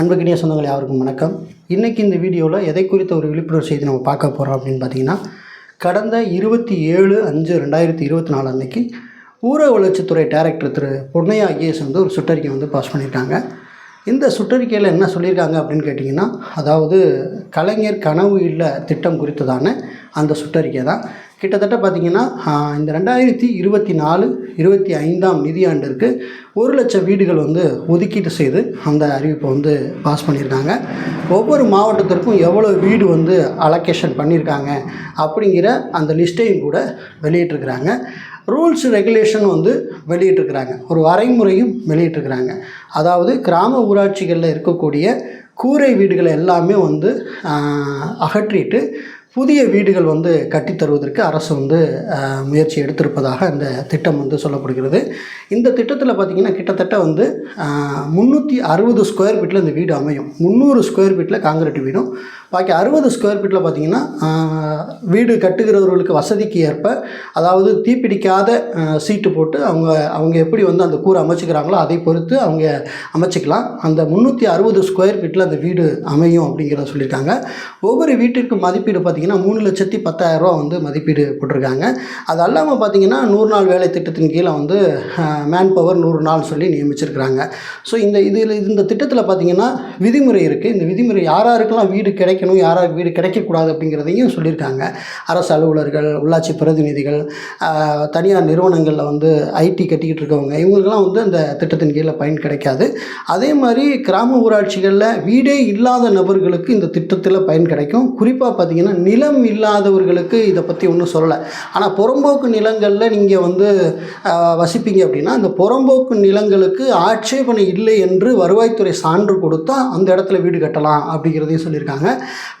அன்புக்கினிய சொந்தங்கள் யாருக்கும் வணக்கம். இன்றைக்கி இந்த வீடியோவில் எதை குறித்த ஒரு விழிப்புணர்வு செய்தி நம்ம பார்க்க போகிறோம் அப்படின்னு பார்த்தீங்கன்னா கடந்த இருபத்தி ஏழு அஞ்சு ரெண்டாயிரத்தி இருபத்தி நாலு அன்னைக்கு ஊரக வளர்ச்சித்துறை டைரக்டர் திரு பொன்னையா ஐஏஎஸ் வந்து ஒரு சுற்றறிக்கை வந்து பாஸ் பண்ணியிருக்காங்க. இந்த சுற்றறிக்கையில் என்ன சொல்லியிருக்காங்க அப்படின்னு கேட்டிங்கன்னா அதாவது கலைஞர் கனவு இல்லை திட்டம் குறித்ததான அந்த சுற்றறிக்கை தான். கிட்டத்தட்ட பார்த்திங்கன்னா இந்த ரெண்டாயிரத்தி இருபத்தி நாலு இருபத்தி ஐந்தாம் நிதியாண்டிற்கு ஒரு லட்சம் வீடுகள் வந்து ஒதுக்கீடு செய்து அந்த அறிவிப்பை வந்து பாஸ் பண்ணியிருக்காங்க. ஒவ்வொரு மாவட்டத்திற்கும் எவ்வளோ வீடு வந்து அலோகேஷன் பண்ணியிருக்காங்க அப்படிங்கிற அந்த லிஸ்ட்டையும் கூட வெளியிட்டிருக்கிறாங்க. ரூல்ஸ் ரெகுலேஷன் வந்து வெளியிட்டிருக்கிறாங்க. ஒரு வரைமுறையும் வெளியிட்டிருக்கிறாங்க. அதாவது கிராம ஊராட்சிகளில் இருக்கக்கூடிய கூரை வீடுகளை எல்லாமே வந்து அகற்றிட்டு புதிய வீடுகள் வந்து கட்டித்தருவதற்கு அரசு வந்து முயற்சி எடுத்திருப்பதாக இந்த திட்டம் வந்து சொல்லப்படுகிறது. இந்த திட்டத்தில் பார்த்திங்கன்னா கிட்டத்தட்ட வந்து முந்நூற்றி அறுபது ஸ்கொயர் ஃபீட்டில் இந்த வீடு அமையும். முந்நூறு ஸ்கொயர் ஃபீட்டில் காங்கிரீட் வீடும். பாக்கி அறுபது ஸ்கொயர் ஃபீட்டில் பார்த்திங்கன்னா வீடு கட்டுகிறவர்களுக்கு வசதிக்கு ஏற்ப அதாவது தீப்பிடிக்காத சீட்டு போட்டு அவங்க அவங்க எப்படி வந்து அந்த கூரை அமைச்சுக்கிறாங்களோ அதை பொறுத்து அவங்க அமைச்சிக்கலாம். அந்த முந்நூற்றி அறுபது ஸ்கொயர் ஃபீட்டில் அந்த வீடு அமையும் அப்படிங்கிறத சொல்லியிருக்காங்க. ஒவ்வொரு வீட்டிற்கு மதிப்பீடு பார்த்திங்கன்னா மூணு லட்சத்தி பத்தாயிரம் ரூபா வந்து மதிப்பீடு போட்டிருக்காங்க. அது அல்லாமல் பார்த்திங்கன்னா நூறு நாள் வேலை திட்டத்தின் கீழே வந்து மேன் பவர் நூறு நாள் சொல்லி நியமிச்சிருக்கிறாங்க. ஸோ இந்த இதில் இந்த திட்டத்தில் பார்த்திங்கன்னா விதிமுறை இருக்குது இந்த விதிமுறை யார் யாருக்கெல்லாம் வீடு கிடைக்கணும் யார் யாருக்கு வீடு கிடைக்கக்கூடாது அப்படிங்கிறதையும் சொல்லியிருக்காங்க. அரசு அலுவலர்கள் உள்ளாட்சி பிரதிநிதிகள் தனியார் நிறுவனங்களில் வந்து ஐடி கட்டிக்கிட்டு இருக்கவங்க இவங்களுக்கெல்லாம் வந்து அந்த திட்டத்தின் கீழே பயன் கிடைக்காது. அதே மாதிரி கிராம ஊராட்சிகளில் வீடே இல்லாத நபர்களுக்கு இந்த திட்டத்தில் பயன் கிடைக்கும். குறிப்பாக பார்த்தீங்கன்னா நிலம் இல்லாதவர்களுக்கு இதை பற்றி ஒன்றும் சொல்லலை. ஆனால் புறம்போக்கு நிலங்களில் நீங்கள் வந்து வசிப்பீங்க அப்படின்னா அந்த புறம்போக்கு நிலங்களுக்கு ஆட்சேபனை இல்லை என்று வருவாய்த்துறை சான்று கொடுத்தா அந்த இடத்துல வீடு கட்டலாம் அப்படிங்கிறதையும் சொல்லியிருக்காங்க.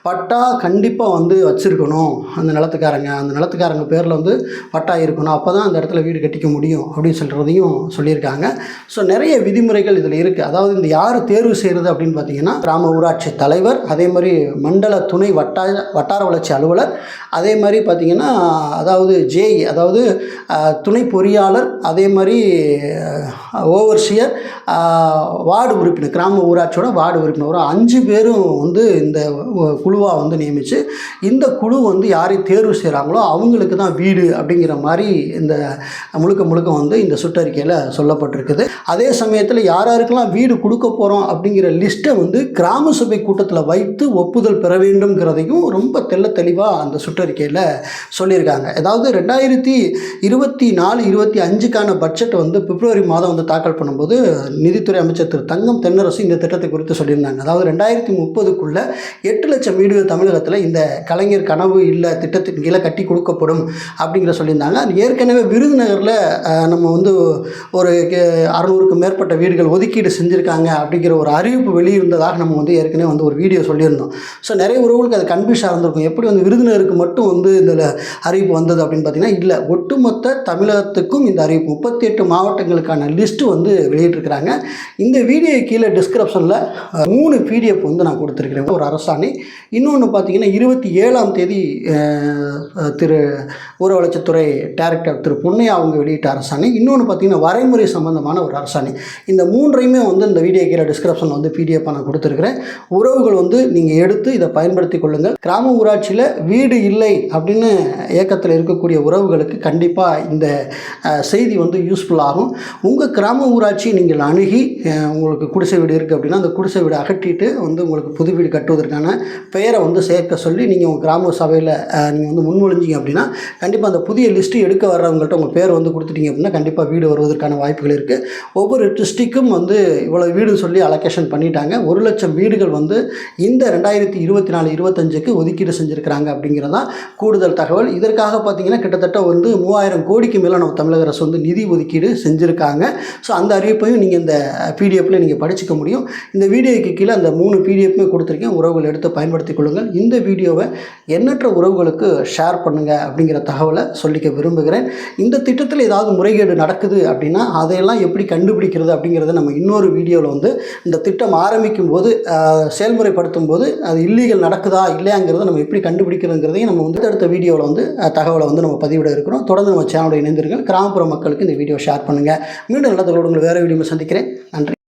பட்டா கண்டிப்பாக வந்து வச்சுருக்கணும். அந்த நிலத்துக்காரங்க அந்த நிலத்துக்காரங்க பேரில் வந்து பட்டா இருக்கணும். அப்போ தான் அந்த இடத்துல வீடு கட்டிக்க முடியும் அப்படின்னு சொல்கிறதையும் சொல்லியிருக்காங்க. ஸோ நிறைய விதிமுறைகள் இதில் இருக்குது அதாவது இந்த யார் தேர்வு செய்கிறது அப்படின்னு பார்த்தீங்கன்னா கிராம ஊராட்சி தலைவர் அதே மாதிரி மண்டல துணை வட்டார வட்டார வளர்ச்சி அலுவலர். அதே மாதிரி பார்த்திங்கன்னா அதாவது ஜேஇ அதாவது துணை பொறியாளர் அதே மாதிரி ஓவர்சியர் வார்டு உறுப்பினர் கிராம ஊராட்சியோட வார்டு உறுப்பினர் ஒரு அஞ்சு பேரும் வந்து இந்த குழுவாக வந்து நியமித்து இந்த குழு வந்து யாரை தேர்வு செய்கிறாங்களோ அவங்களுக்கு தான் வீடு அப்படிங்கிற மாதிரி இந்த முழுக்க முழுக்க வந்து இந்த சுற்றறிக்கையில் சொல்லப்பட்டிருக்குது. அதே சமயத்தில் யார் யாருக்கெல்லாம் வீடு கொடுக்க போகிறோம் அப்படிங்கிற லிஸ்ட்டை வந்து கிராம சபை கூட்டத்தில் வைத்து ஒப்புதல் பெற வேண்டும்ங்கிறதையும் ரொம்ப தெல்ல தெளிவாக அந்த சுற்றறிக்கையில் சொல்லியிருக்காங்க. அதாவது ரெண்டாயிரத்தி இருபத்தி நாலு இருபத்தி அஞ்சுக்கான பட்ஜெட் வந்து பிப்ரவரி மாதம் வந்து தாக்கல் பண்ணும்போது நிதித்துறை அமைச்சர் திரு தங்கம் தென்னரசு இந்த திட்டத்தை குறித்து சொல்லியிருந்தாங்க. அதாவது ரெண்டாயிரத்தி முப்பதுக்குள்ளே எட்டு லட்சம் வீடுகள் தமிழகத்தில் இந்த கலைஞர் கனவு இல்லை திட்டத்தின் கீழே கட்டி கொடுக்கப்படும் அப்படிங்கிற சொல்லியிருந்தாங்க. அது ஏற்கனவே விருதுநகரில் நம்ம வந்து ஒரு அறநூறுக்கு மேற்பட்ட வீடுகள் ஒதுக்கீடு செஞ்சுருக்காங்க அப்படிங்கிற ஒரு அறிவிப்பு வெளியிருந்ததாக நம்ம வந்து ஏற்கனவே வந்து ஒரு வீடியோ சொல்லியிருந்தோம். ஸோ நிறைய உறவுகளுக்கு அது கன்ஃபியூஸாக இருந்திருக்கும். எப்படி எப்படி வந்து விருதுநருக்கு மட்டும் வந்து இந்த அறிவிப்பு வந்தது அப்படின்னு பார்த்தீங்கன்னா இல்லை. ஒட்டுமொத்த தமிழகத்துக்கும் இந்த அறிவிப்பு முப்பத்தி எட்டு மாவட்டங்களுக்கான லிஸ்ட்டு வந்து வெளியிட்டிருக்கிறாங்க. இந்த வீடியோ கீழே டிஸ்கிரிப்ஷனில் மூணு பிடிஎஃப் வந்து நான் கொடுத்துருக்கிறேன். ஒரு அரசாணை இன்னொன்று பார்த்தீங்கன்னா இருபத்தி ஏழாம் தேதி திரு ஊர வளர்ச்சித்துறை டைரக்டர் திரு பொன்னையா அவங்க வெளியிட்ட அரசாணை இன்னொன்று பார்த்தீங்கன்னா வரைமுறை சம்பந்தமான ஒரு அரசாணை. இந்த மூன்றையுமே வந்து இந்த வீடியோ கீழே டிஸ்கிரிப்ஷனில் வந்து பிடிஎஃபாக நான் கொடுத்துருக்கிறேன். உறவுகள் வந்து நீங்கள் எடுத்து இதை பயன்படுத்தி கொள்ளுங்கள். கிராம ஊராட்சி ஊராட்சியில் வீடு இல்லை அப்படின்னு இயக்கத்தில் இருக்கக்கூடிய உறவுகளுக்கு கண்டிப்பாக இந்த செய்தி வந்து யூஸ்ஃபுல்லாகும் உங்கள் கிராம ஊராட்சி நீங்கள் அணுகி உங்களுக்கு குடிசை வீடு இருக்குது அப்படின்னா அந்த குடிசை வீடு அகற்றிட்டு வந்து உங்களுக்கு புது வீடு கட்டுவதற்கான பெயரை வந்து சேர்க்க சொல்லி நீங்கள் உங்கள் கிராம சபையில் நீங்கள் வந்து முன்மொழிஞ்சிங்க அப்படின்னா கண்டிப்பாக அந்த புதிய லிஸ்ட்டு எடுக்க வர்றவங்கள்ட்ட உங்கள் பேர் வந்து கொடுத்துட்டீங்க அப்படின்னா கண்டிப்பாக வீடு வருவதற்கான வாய்ப்புகள் இருக்குது ஒவ்வொரு டிஸ்ட்ரிக்கும் வந்து இவ்வளோ வீடு சொல்லி அலோகேஷன் பண்ணிட்டாங்க. ஒரு லட்சம் வீடுகள் வந்து இந்த ரெண்டாயிரத்தி இருபத்தி நாலு இருபத்தஞ்சுக்கு ஒதுக்கீடு செஞ்சுருக்கிறாங்க அப்படிங்கிறதான் கூடுதல் தகவல். இதற்காக பார்த்தீங்கன்னா கிட்டத்தட்ட வந்து மூவாயிரம் கோடிக்கு மேலே நம்ம தமிழக அரசு வந்து நிதி ஒதுக்கீடு செஞ்சுருக்காங்க. ஸோ அந்த அறிவிப்பையும் நீங்கள் இந்த பிடிஎஃப்பில் நீங்கள் படிச்சுக்க முடியும். இந்த வீடியோக்கு கீழே அந்த மூணு பிடிஎஃப்மே கொடுத்துருக்கேன். உறவுகள் எடுத்து பயன்படுத்திக் கொள்ளுங்கள். இந்த வீடியோவை எண்ணற்ற உறவுகளுக்கு ஷேர் பண்ணுங்கள் அப்படிங்கிற தகவலை சொல்லிக்க விரும்புகிறேன். இந்த திட்டத்தில் ஏதாவது முறைகேடு நடக்குது அப்படின்னா அதையெல்லாம் எப்படி கண்டுபிடிக்கிறது அப்படிங்கிறத நம்ம இன்னொரு வீடியோவில் வந்து இந்த திட்டம் ஆரம்பிக்கும் போது செயல்முறைப்படுத்தும் போது அது இல்லீகல் நடக்குதா இல்லையாங்கிறத நம்ம எப்படி கண்டுபிடிக்கிறதுங்கிறதையும் நம்ம வந்து அடுத்த வீடியோவில் வந்து தகவலை வந்து நம்ம பதிவிட இருக்கிறோம். தொடர்ந்து நம்ம சேனலோட இணைந்திருங்கள். கிராமப்புற மக்களுக்கு இந்த வீடியோ ஷேர் பண்ணுங்கள் மீண்டும் நல்ல தகவலோடு உங்களை வேறு வீடியோ சந்திக்கிறேன். நன்றி.